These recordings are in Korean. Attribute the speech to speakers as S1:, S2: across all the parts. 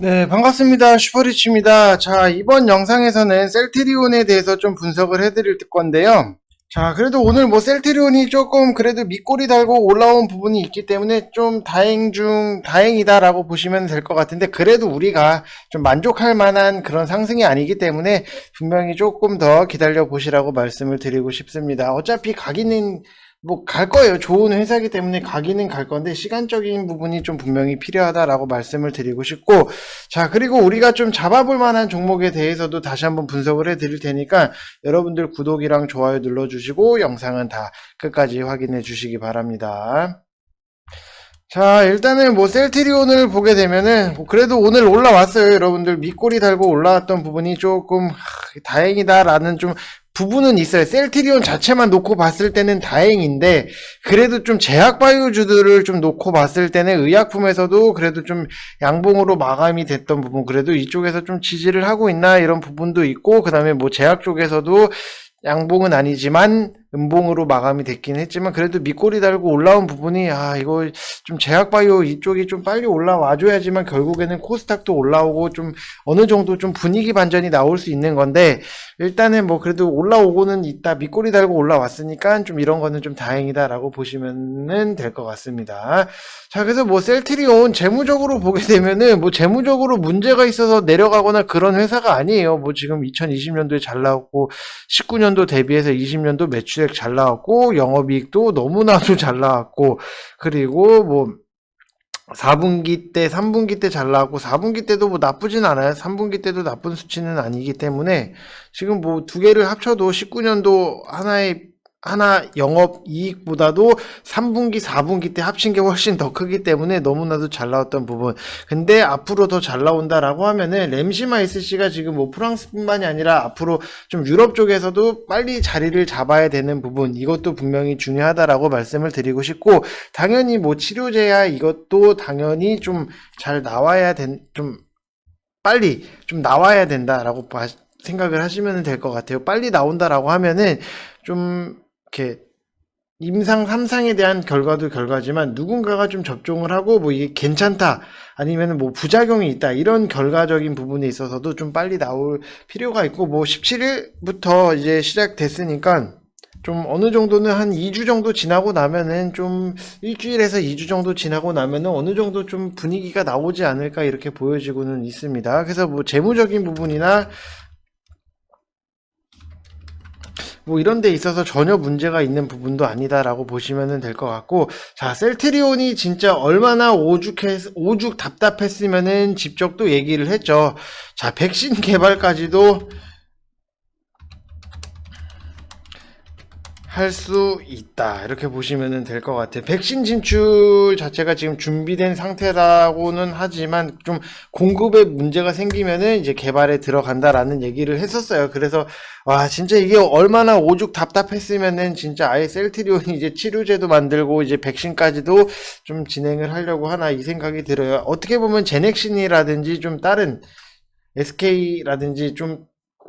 S1: 네, 반갑습니다. 슈퍼리치입니다. 자, 이번 영상에서는 셀트리온에 대해서 좀 분석을 해드릴 건데요. 자, 그래도 오늘 뭐 셀트리온이 조금 그래도 밑꼬리 달고 올라온 부분이 있기 때문에 좀 다행 중 다행이다라고 보시면 될 것 같은데 그래도 우리가 좀 만족할 만한 그런 상승이 아니기 때문에 분명히 조금 더 기다려 보시라고 말씀을 드리고 싶습니다. 어차피 가기는 뭐 갈 거예요. 좋은 회사이기 때문에 가기는 갈 건데 시간적인 부분이 좀 분명히 필요하다라고 말씀을 드리고 싶고 자 그리고 우리가 좀 잡아볼 만한 종목에 대해서도 다시 한번 분석을 해 드릴 테니까 여러분들 구독이랑 좋아요 눌러주시고 영상은 다 끝까지 확인해 주시기 바랍니다. 자, 일단은 뭐 셀트리온을 보게 되면은 뭐 그래도 오늘 올라왔어요. 여러분들 밑꼬리 달고 올라왔던 부분이 조금 하, 다행이다라는 좀 부분은 있어요. 셀트리온 자체만 놓고 봤을 때는 다행인데 그래도 좀 제약 바이오주들을 좀 놓고 봤을 때는 의약품에서도 그래도 좀 양봉으로 마감이 됐던 부분 그래도 이쪽에서 좀 지지를 하고 있나 이런 부분도 있고 그다음에 뭐 제약 쪽에서도 양봉은 아니지만 음봉으로 마감이 됐긴 했지만 그래도 밑꼬리 달고 올라온 부분이 아 이거 좀 제약바이오 이쪽이 좀 빨리 올라와 줘야지만 결국에는 코스닥도 올라오고 좀 어느 정도 좀 분위기 반전이 나올 수 있는 건데 일단은 뭐 그래도 올라오고는 있다 밑꼬리 달고 올라왔으니까 좀 이런 거는 좀 다행이다라고 보시면은 될 것 같습니다. 자 그래서 뭐 셀트리온 재무적으로 보게 되면은 뭐 재무적으로 문제가 있어서 내려가거나 그런 회사가 아니에요. 뭐 지금 2020년도에 잘 나왔고 19년도 대비해서 20년도 매출 액잘 나왔고 영업이익도 너무나도 잘 나왔고 그리고 뭐 4분기 때, 3분기 때 잘 나왔고, 4분기 때도 뭐 나쁘진 않아요. 3분기 때도 나쁜 수치는 아니기 때문에, 지금 뭐 두 개를 합쳐도 19년도 하나의, 하나 영업 이익보다도 3분기, 4분기 때 합친 게 훨씬 더 크기 때문에 너무나도 잘 나왔던 부분. 근데 앞으로 더 잘 나온다라고 하면은, 램시마 SC가 지금 뭐 프랑스뿐만이 아니라 앞으로 좀 유럽 쪽에서도 빨리 자리를 잡아야 되는 부분, 이것도 분명히 중요하다라고 말씀을 드리고 싶고, 당연히 뭐 치료제야 이것도 당연히 좀 잘 나와야 된, 좀 빨리 좀 나와야 된다라고 봐- 생각을 하시면 될 것 같아요. 빨리 나온다라고 하면은 좀 이렇게 임상 3상에 대한 결과도 결과지만 누군가가 좀 접종을 하고 뭐 이게 괜찮다 아니면 뭐 부작용이 있다 이런 결과적인 부분에 있어서도 좀 빨리 나올 필요가 있고 뭐 17일부터 이제 시작됐으니까 좀 어느 정도는 한 2주 정도 지나고 나면은 좀 일주일에서 2주 정도 지나고 나면은 어느 정도 좀 분위기가 나오지 않을까 이렇게 보여지고는 있습니다. 그래서 뭐 재무적인 부분이나 뭐 이런 데 있어서 전혀 문제가 있는 부분도 아니다라고 보시면 될 것 같고 자 셀트리온이 진짜 얼마나 오죽했 오죽 답답했으면은 직접 또 얘기를 했죠. 자 백신 개발까지도 할 수 있다. 이렇게 보시면 될 것 같아요. 백신 진출 자체가 지금 준비된 상태라고는 하지만 좀 공급에 문제가 생기면은 이제 개발에 들어간다라는 얘기를 했었어요. 그래서 와, 진짜 이게 얼마나 오죽 답답했으면은 진짜 아예 셀트리온이 이제 치료제도 만들고 이제 백신까지도 좀 진행을 하려고 하나 이 생각이 들어요. 어떻게 보면 제넥신이라든지 좀 다른 SK라든지 좀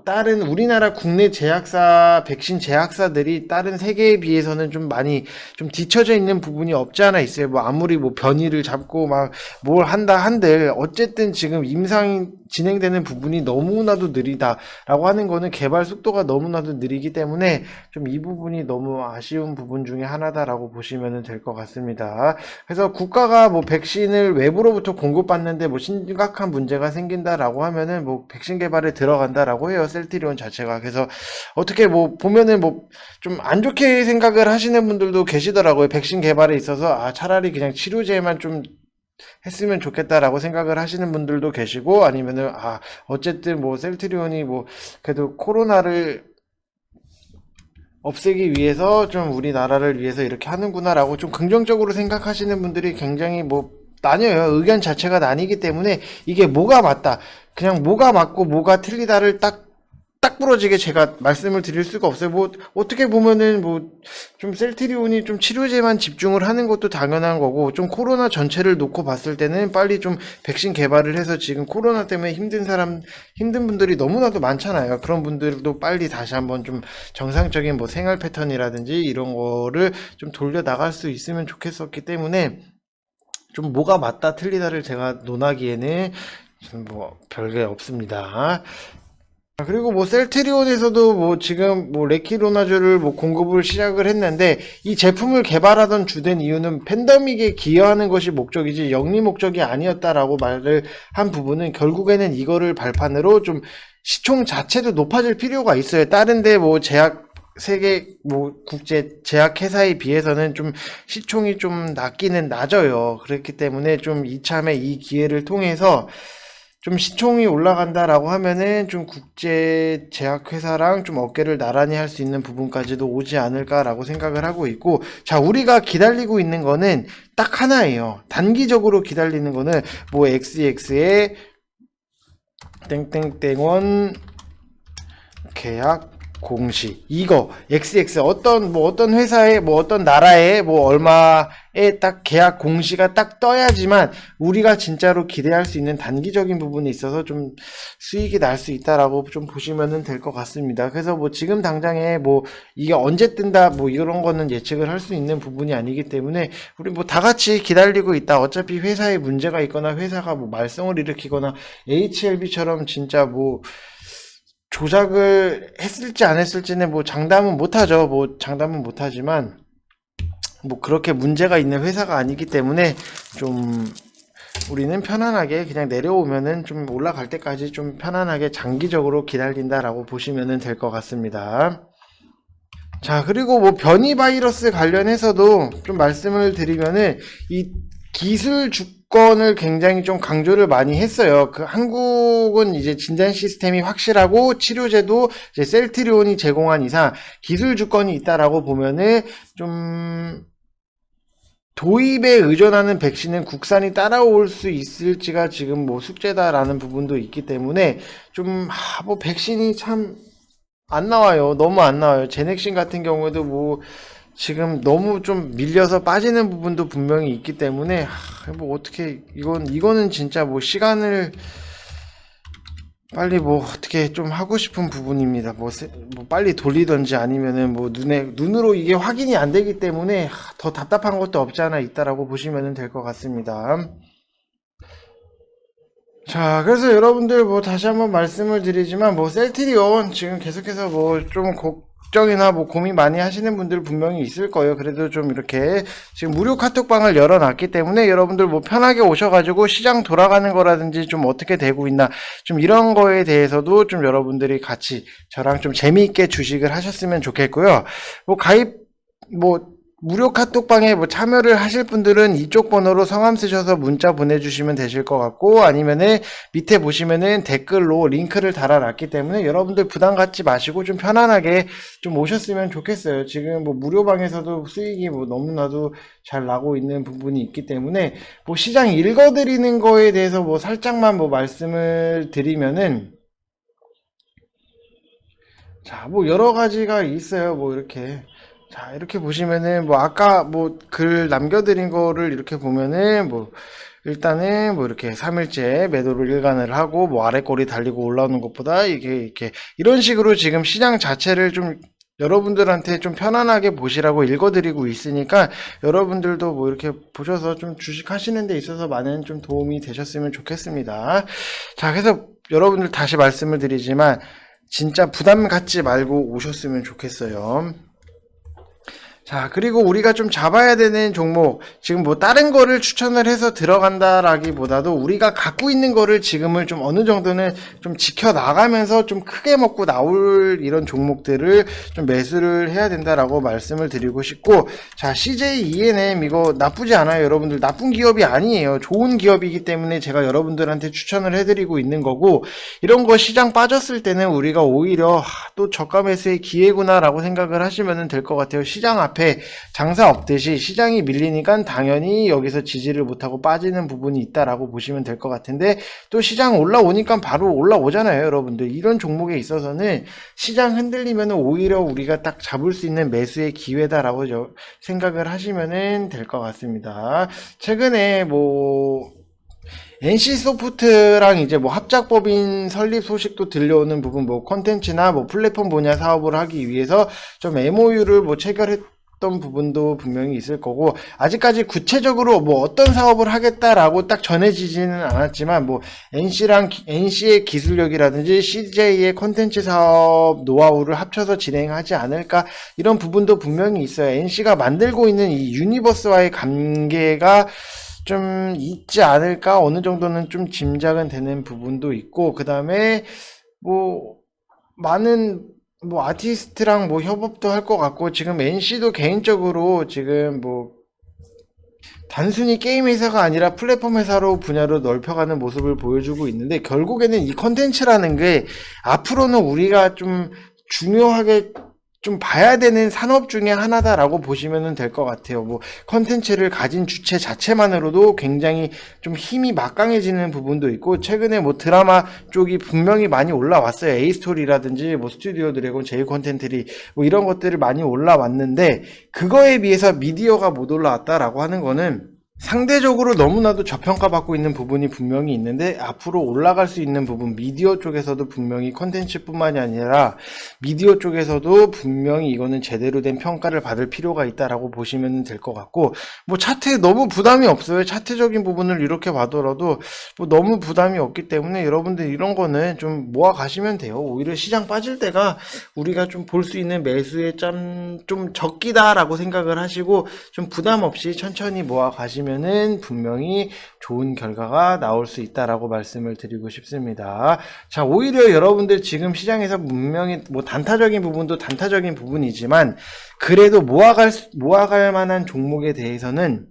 S1: 다른 우리나라 국내 제약사, 백신 제약사들이 다른 세계에 비해서는 좀 많이 좀 뒤처져 있는 부분이 없지 않아 있어요. 뭐 아무리 뭐 변이를 잡고 막 뭘 한다 한들 어쨌든 지금 임상이 진행되는 부분이 너무나도 느리다라고 하는 거는 개발 속도가 너무나도 느리기 때문에 좀 이 부분이 너무 아쉬운 부분 중에 하나다라고 보시면 될 것 같습니다. 그래서 국가가 뭐 백신을 외부로부터 공급받는데 뭐 심각한 문제가 생긴다라고 하면은 뭐 백신 개발에 들어간다라고 해요. 셀트리온 자체가. 그래서 어떻게 뭐 보면은 뭐 좀 안 좋게 생각을 하시는 분들도 계시더라고요. 백신 개발에 있어서 아 차라리 그냥 치료제만 좀 했으면 좋겠다라고 생각을 하시는 분들도 계시고 아니면은 아 어쨌든 뭐 셀트리온이 뭐 그래도 코로나를 없애기 위해서 좀 우리나라를 위해서 이렇게 하는구나라고 좀 긍정적으로 생각하시는 분들이 굉장히 뭐 나뉘어요. 의견 자체가 나뉘기 때문에 이게 뭐가 맞다. 그냥 뭐가 맞고 뭐가 틀리다를 딱, 딱 부러지게 제가 말씀을 드릴 수가 없어요. 뭐, 어떻게 보면은 뭐, 좀 셀트리온이 좀 치료제만 집중을 하는 것도 당연한 거고, 좀 코로나 전체를 놓고 봤을 때는 빨리 좀 백신 개발을 해서 지금 코로나 때문에 힘든 사람, 힘든 분들이 너무나도 많잖아요. 그런 분들도 빨리 다시 한번 좀 정상적인 뭐 생활 패턴이라든지 이런 거를 좀 돌려 나갈 수 있으면 좋겠었기 때문에 좀 뭐가 맞다 틀리다를 제가 논하기에는 뭐 별게 없습니다. 아, 그리고 뭐 셀트리온에서도 뭐 지금 뭐 레키로나주를 뭐 공급을 시작을 했는데 이 제품을 개발하던 주된 이유는 팬데믹에 기여하는 것이 목적이지 영리 목적이 아니었다라고 말을 한 부분은 결국에는 이거를 발판으로 좀 시총 자체도 높아질 필요가 있어요. 다른데 뭐 제약 세계 뭐 국제 제약 회사에 비해서는 좀 시총이 좀 낮기는 낮아요. 그렇기 때문에 좀 이참에 이 기회를 통해서 좀 시총이 올라간다라고 하면은 좀 국제 제약 회사랑 좀 어깨를 나란히 할 수 있는 부분까지도 오지 않을까라고 생각을 하고 있고 자 우리가 기다리고 있는 거는 딱 하나예요. 단기적으로 기다리는 거는 뭐 XX의 땡땡땡원 계약 공시 이거 XX 어떤 뭐 어떤 회사에 뭐 어떤 나라에 뭐 얼마에 딱 계약 공시가 딱 떠야지만 우리가 진짜로 기대할 수 있는 단기적인 부분에 있어서 좀 수익이 날 수 있다라고 좀 보시면은 될 것 같습니다. 그래서 뭐 지금 당장에 뭐 이게 언제 뜬다 뭐 이런 거는 예측을 할 수 있는 부분이 아니기 때문에 우리 뭐 다 같이 기다리고 있다. 어차피 회사에 문제가 있거나 회사가 뭐 말썽을 일으키거나 HLB처럼 진짜 뭐 조작을 했을지 안 했을지는 뭐 장담은 못하죠. 뭐 장담은 못하지만 뭐 그렇게 문제가 있는 회사가 아니기 때문에 좀 우리는 편안하게 그냥 내려오면은 좀 올라갈 때까지 좀 편안하게 장기적으로 기다린다라고 보시면은 될것 같습니다. 자, 그리고 뭐 변이 바이러스 관련해서도 좀 말씀을 드리면은 이 기술 주 권을 굉장히 좀 강조를 많이 했어요. 그 한국은 이제 진단 시스템이 확실하고 치료제도 이제 셀트리온이 제공한 이상 기술 주권이 있다라고 보면은 좀 도입에 의존하는 백신은 국산이 따라올 수 있을지가 지금 뭐 숙제다라는 부분도 있기 때문에 좀, 아, 뭐 백신이 참 안 나와요. 너무 안 나와요. 제넥신 같은 경우에도 뭐 지금 너무 좀 밀려서 빠지는 부분도 분명히 있기 때문에 하, 뭐 어떻게 이건 이거는 진짜 뭐 시간을 빨리 뭐 어떻게 좀 하고 싶은 부분입니다. 뭐, 세- 뭐 빨리 돌리던지 아니면은 뭐 눈에 눈으로 이게 확인이 안 되기 때문에 하, 더 답답한 것도 없지 않아 있다라고 보시면 될 것 같습니다. 자, 그래서 여러분들 뭐 다시 한번 말씀을 드리지만 뭐 셀트리온 지금 계속해서 뭐 좀 걱정이나 뭐 고민 많이 하시는 분들 분명히 있을 거예요. 그래도 좀 이렇게 지금 무료 카톡방을 열어놨기 때문에 여러분들 뭐 편하게 오셔가지고 시장 돌아가는 거라든지 좀 어떻게 되고 있나 좀 이런 거에 대해서도 좀 여러분들이 같이 저랑 좀 재미있게 주식을 하셨으면 좋겠고요. 뭐 가입 뭐 무료 카톡방에 뭐 참여를 하실 분들은 이쪽 번호로 성함 쓰셔서 문자 보내주시면 되실 것 같고 아니면은 밑에 보시면은 댓글로 링크를 달아놨기 때문에 여러분들 부담 갖지 마시고 좀 편안하게 좀 오셨으면 좋겠어요. 지금 뭐 무료방에서도 수익이 뭐 너무나도 잘 나고 있는 부분이 있기 때문에 뭐 시장 읽어드리는 거에 대해서 뭐 살짝만 뭐 말씀을 드리면은 자, 뭐 여러 가지가 있어요. 뭐 이렇게 자, 이렇게 보시면은 뭐 아까 뭐 글 남겨드린 거를 이렇게 보면은 뭐 일단은 뭐 이렇게 3일째 매도를 일관을 하고 뭐 아래 꼬리 달리고 올라오는 것보다 이게 이렇게 이런 식으로 지금 시장 자체를 좀 여러분들한테 좀 편안하게 보시라고 읽어드리고 있으니까 여러분들도 뭐 이렇게 보셔서 좀 주식 하시는 데 있어서 많은 좀 도움이 되셨으면 좋겠습니다. 자, 그래서 여러분들 다시 말씀을 드리지만 진짜 부담 갖지 말고 오셨으면 좋겠어요. 자, 그리고 우리가 좀 잡아야 되는 종목, 지금 뭐 다른 거를 추천을 해서 들어간다라기보다도 우리가 갖고 있는 거를 지금을 좀 어느 정도는 좀 지켜나가면서 좀 크게 먹고 나올 이런 종목들을 좀 매수를 해야 된다라고 말씀을 드리고 싶고, 자, CJ ENM 이거 나쁘지 않아요, 여러분들. 나쁜 기업이 아니에요. 좋은 기업이기 때문에 제가 여러분들한테 추천을 해드리고 있는 거고, 이런 거 시장 빠졌을 때는 우리가 오히려 하, 또 저가 매수의 기회구나라고 생각을 하시면 될 것 같아요. 시장 앞에 장사 없듯이 시장이 밀리니까 당연히 여기서 지지를 못하고 빠지는 부분이 있다라고 보시면 될 것 같은데 또 시장 올라오니까 바로 올라오잖아요, 여러분들. 이런 종목에 있어서는 시장 흔들리면 오히려 우리가 딱 잡을 수 있는 매수의 기회다라고 저- 생각을 하시면 될 것 같습니다. 최근에 뭐 NC 소프트랑 이제 뭐 합작법인 설립 소식도 들려오는 부분 뭐 콘텐츠나 뭐 플랫폼 분야 사업을 하기 위해서 좀 MOU를 뭐 체결했 어떤 부분도 분명히 있을 거고 아직까지 구체적으로 뭐 어떤 사업을 하겠다라고 딱 전해지지는 않았지만 뭐 NC랑 NC의 기술력이라든지 CJ의 콘텐츠 사업 노하우를 합쳐서 진행하지 않을까 이런 부분도 분명히 있어요. NC가 만들고 있는 이 유니버스와의 관계가 좀 있지 않을까 어느 정도는 좀 짐작은 되는 부분도 있고 그 다음에 뭐 많은 뭐 아티스트랑 뭐 협업도 할 것 같고 지금 NC도 개인적으로 지금 뭐 단순히 게임 회사가 아니라 플랫폼 회사로 분야로 넓혀가는 모습을 보여주고 있는데 결국에는 이 컨텐츠라는 게 앞으로는 우리가 좀 중요하게 좀 봐야 되는 산업 중에 하나다라고 보시면 될 것 같아요. 뭐 컨텐츠를 가진 주체 자체만으로도 굉장히 좀 힘이 막강해지는 부분도 있고 최근에 뭐 드라마 쪽이 분명히 많이 올라왔어요. A 스토리라든지 뭐 스튜디오 드래곤, 제이 컨텐츠리 뭐 이런 것들이 많이 올라왔는데 그거에 비해서 미디어가 못 올라왔다라고 하는 거는 상대적으로 너무나도 저평가받고 있는 부분이 분명히 있는데 앞으로 올라갈 수 있는 부분 미디어 쪽에서도 분명히 컨텐츠뿐만이 아니라 미디어 쪽에서도 분명히 이거는 제대로 된 평가를 받을 필요가 있다라고 보시면 될 것 같고 뭐 차트에 너무 부담이 없어요. 차트적인 부분을 이렇게 봐더라도 뭐 너무 부담이 없기 때문에 여러분들 이런 거는 좀 모아 가시면 돼요. 오히려 시장 빠질 때가 우리가 좀 볼 수 있는 매수의 짬 좀 적기다라고 생각을 하시고 좀 부담 없이 천천히 모아 가시면 은 분명히 좋은 결과가 나올 수 있다라고 말씀을 드리고 싶습니다. 자, 오히려 여러분들 지금 시장에서 분명히 뭐 단타적인 부분도 단타적인 부분이지만 그래도 모아갈 수- 모아갈 만한 종목에 대해서는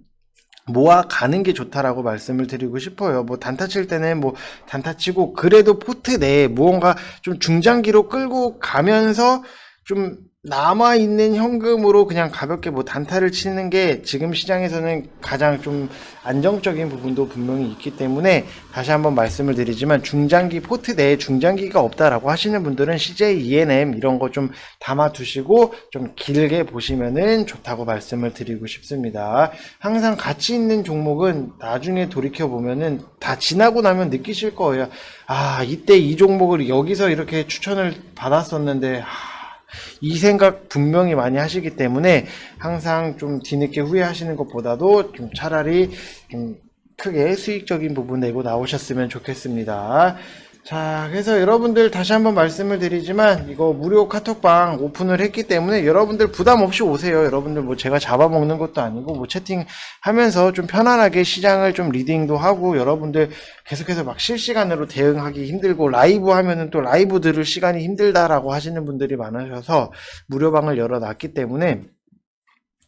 S1: 모아가는 게 좋다라고 말씀을 드리고 싶어요. 뭐 단타 칠 때는 뭐 단타 치고 그래도 포트 내에 무언가 좀 중장기로 끌고 가면서 좀 남아있는 현금으로 그냥 가볍게 뭐 단타를 치는 게 지금 시장에서는 가장 좀 안정적인 부분도 분명히 있기 때문에 다시 한번 말씀을 드리지만 중장기 포트 내에 중장기가 없다라고 하시는 분들은 CJ, ENM 이런 거 좀 담아 두시고 좀 길게 보시면은 좋다고 말씀을 드리고 싶습니다. 항상 가치 있는 종목은 나중에 돌이켜 보면은 다 지나고 나면 느끼실 거예요. 아, 이때 이 종목을 여기서 이렇게 추천을 받았었는데 하, 이 생각 분명히 많이 하시기 때문에 항상 좀 뒤늦게 후회하시는 것보다도 좀 차라리 좀 크게 수익적인 부분 내고 나오셨으면 좋겠습니다. 자, 그래서 여러분들 다시 한번 말씀을 드리지만 이거 무료 카톡방 오픈을 했기 때문에 여러분들 부담 없이 오세요. 여러분들 뭐 제가 잡아먹는 것도 아니고 뭐 채팅하면서 좀 편안하게 시장을 좀 리딩도 하고 여러분들 계속해서 막 실시간으로 대응하기 힘들고 라이브 하면은 또 라이브 들을 시간이 힘들다라고 하시는 분들이 많으셔서 무료방을 열어놨기 때문에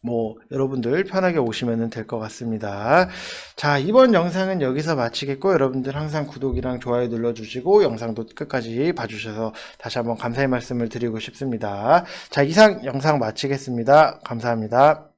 S1: 뭐 여러분들 편하게 오시면 될 것 같습니다. 자 이번 영상은 여기서 마치겠고 여러분들 항상 구독이랑 좋아요 눌러주시고 영상도 끝까지 봐주셔서 다시 한번 감사의 말씀을 드리고 싶습니다. 자 이상 영상 마치겠습니다. 감사합니다.